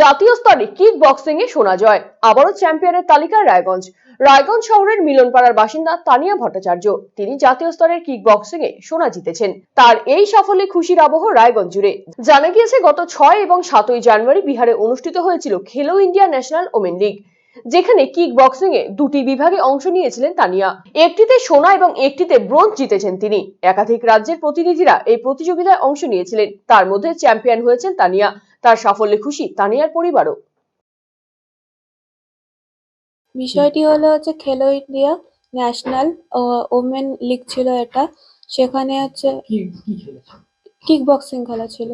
জাতীয় স্তরে kick boxing এ সোনা জয়। আবারও চ্যাম্পিয়নের তালিকায় রায়গঞ্জ। রায়গঞ্জ শহরের মিলনপাড়ার বাসিন্দা তানিয়া ভট্টাচার্য, তিনি জাতীয় স্তরের কিক বক্সিং এ সোনা জিতেছেন। তার এই সাফল্যে খুশির আবহ রায়গঞ্জ জুড়ে। জানা গিয়েছে, গত ছয় এবং সাতই জানুয়ারি বিহারে অনুষ্ঠিত হয়েছিল Khelo India national women league, যেখানে কিক বক্সিং এ দুটি বিভাগে অংশ নিয়েছিলেন তানিয়া। একটিতে সোনা এবং একটিতে ব্রোঞ্জ জিতেছেন তিনি। একাধিক রাজ্যের প্রতিনিধিরা এই প্রতিযোগিতায় অংশ নিয়েছিলেন। তার মধ্যে চ্যাম্পিয়ন হয়েছেন তানিয়া। তার সাফল্যে খুশি তানিয়ার পরিবারও। বিষয়টি হলো হচ্ছে খেলো ইন্ডিয়া ন্যাশনাল ওমেন লিগ ছিল এটা। সেখানে হচ্ছে কি কি খেলেছো? কিক বক্সিং খেলা ছিল।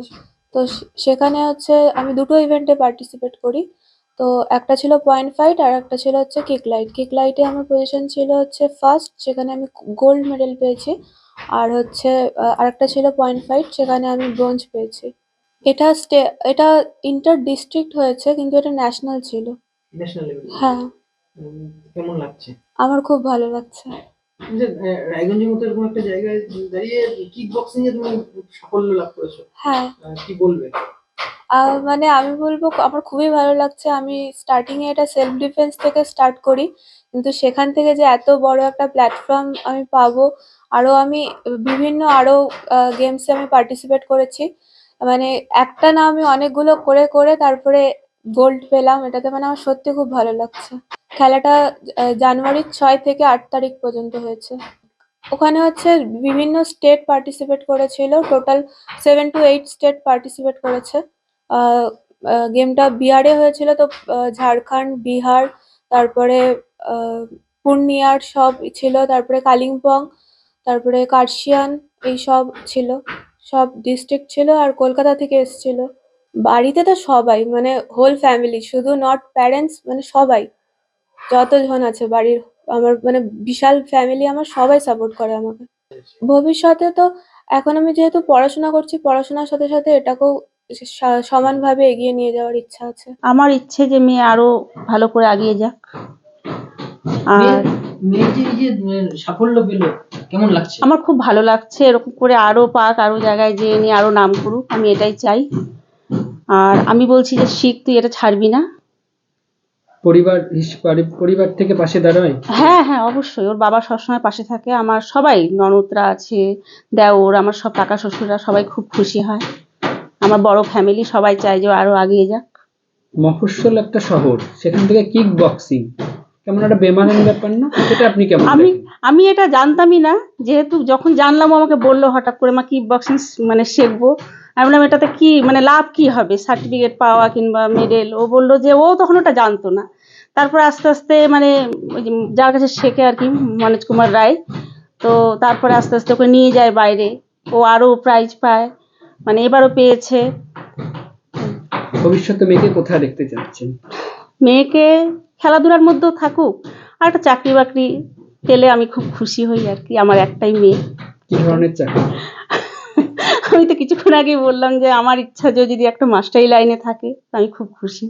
তো সেখানে হচ্ছে আমি দুটো ইভেন্টে পার্টিসিপেট করি। তো একটা ছিল পয়েন্ট ফাইট আর একটা ছিল হচ্ছে কিক লাইট। কিক লাইটে আমার পজিশন ছিল হচ্ছে ফার্স্ট সেখানে আমি গোল্ড মেডেল পেয়েছি। আর হচ্ছে আরেকটা ছিল পয়েন্ট ফাইট সেখানে আমি ব্রোঞ্জ পেয়েছি। এটা স্টে এটা ইন্টার ডিস্ট্রিক্ট হয়েছে কিন্তু এটা ন্যাশনাল ছিল। ন্যাশনাল লেভেলে হ্যাঁ। কেমন লাগছে? আমার খুব ভালো লাগছে। যে আহ, রায়গঞ্জের মতো এরকম একটা জায়গায় দাঁড়িয়ে কিক বক্সিং এ তুমি সাফল্য লাভ করেছ। হ্যাঁ। আহ, কি বলবে? আহ, মানে আমি বলব ক- আমার খুবই ভালো লাগছে। আমি স্টার্টিং এ এটা সেলফ ডিফেন্স থেকে স্টার্ট করি কিন্তু সেখান থেকে যে এত বড় একটা প্ল্যাটফর্ম আমি পাবো আরও আমি বিভিন্ন আরও গেমসে আমি পার্টিসিপেট করেছি মানে একটা না আমি অনেকগুলো করে করে তারপরে গোল্ড পেলাম। এটাতে মানে আমার সত্যি খুব ভালো লাগছে। খেলাটা জানুয়ারির ছয় থেকে আট তারিখ পর্যন্ত হয়েছে। ওখানে হচ্ছে বিভিন্ন স্টেট পার্টিসিপেট করেছিল। Total seven to eight state participate করেছে। গেমটা বিহারে হয়েছিল তো ঝাড়খণ্ড, বিহার, তারপরে পূর্ণিয়ার সব ছিল। তারপরে কালিম্পং, তারপরে কার্শিয়ান, এই সব ছিল। সব ডিস্ট্রিক্ট ছিল আর কলকাতা থেকে এসেছিল। বাড়িতে তো সবাই মানে হোল ফ্যামিলি শুধু নট প্যারেন্টস মানে সবাই। যতজন আছে বাড়ির আমার মানে বিশাল ফ্যামিলি আমার সবাই সাপোর্ট করে আমাকে। ভবিষ্যতে তো এখন আমি যেহেতু পড়াশোনা করছি পড়াশোনার সাথে সাথে এটাকেও সমানভাবে এগিয়ে নিয়ে যাওয়ার ইচ্ছা আছে। আমার ইচ্ছে যে মেয়ে আরও ভালো করে এগিয়ে যাক। আর মেয়ে- যে সাফল্য পেল কেমন লাগছে? আমার খুব ভালো লাগছে এরকম করে আরও পাক আরও জায়গায় যেয়ে নিয়ে আরও নাম করুক আমি এটাই চাই। আর আমি বলছি যে শিখ তুই এটা ছাড়বি না? পরিবার পরিবার থেকে পাশে দাঁড়ায়? হ্যাঁ হ্যাঁ অবশ্যই। ওর বাবা সবসময় পাশে থাকে। আমার সবাই ননদরা আছে দেওর আমার সব কাকা শ্বশুররা সবাই খুব খুশি হয়। আমার বড় ফ্যামিলি সবাই চায় যে আরও এগিয়ে যাক। মফস্বল একটা শহর সেখান থেকে কিক বক্সিং কেমন একটা বেমানান ব্যাপার না? এটা আপনি কেমন আমি? আমি এটা জানতামই না যেহেতু যখন জানলাম আমাকে বলল হঠাৎ করে মা কিক বক্সিং মানে শিখব? আমি বললাম এটাতে কি মানে লাভ কি হবে? সার্টিফিকেট পাওয়া কিংবা মেডেল ও বলল যে ও তখন ওটা জানতো না। তারপর আস্তে আস্তে মানে যার কাছে শেখে আর কি মনোজ কুমার রায়। তো তারপরে আস্তে আস্তে ওকে নিয়ে যায় বাইরে। ও আরও প্রাইজ পায় মানে এবারও পেয়েছে। ভবিষ্যতে মেয়েকে কোথায় দেখতে চাচ্ছেন? মেয়েকে খেলাধুলার মধ্যেও থাকুক আর একটা চাকরি বাকরি পেলে আমি খুব খুশি হই আর কি আমার একটাই মেয়ে। কি ধরনের চাকরি? আমি তো কিছুক্ষণ আগে বললাম যে আমার ইচ্ছা যে যদি একটা মাস্টারি লাইনে থাকে আমি খুব খুশি।